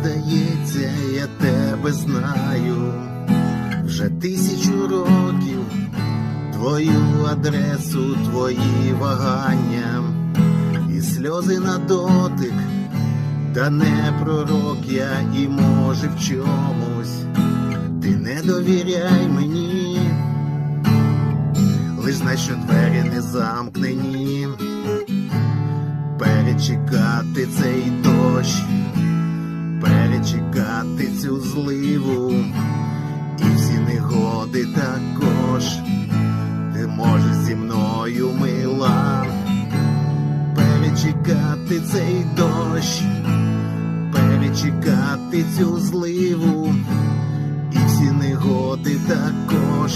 здається, я тебе знаю. Вже тисячу років, твою адресу, твої вагання, і сльози на дотик, та не пророк я і може в чомусь, ти не довіряй мені, лиш знай, що двері не замкнені, перечекати цей дощ, мною мила. Перечекати цей дощ, перечекати цю зливу, і всі негоди також.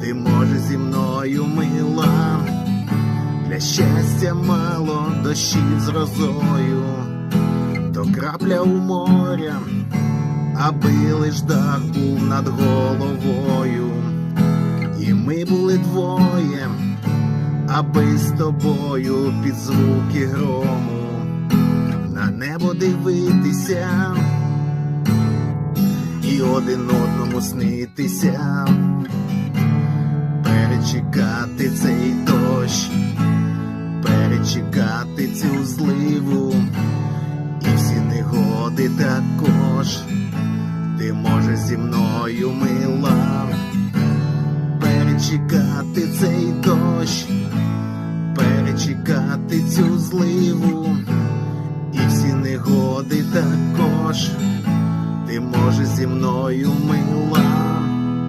Ти можеш зі мною мила, для щастя мало дощів з розою, то крапля у моря аби лиш дах був над головою, і ми були двоє, аби з тобою під звуки грому на небо дивитися і один одному снитися, перечекати цей дощ, перечекати цю зливу, і всі негоди також. Ти можеш зі мною мила. Боже, зі мною.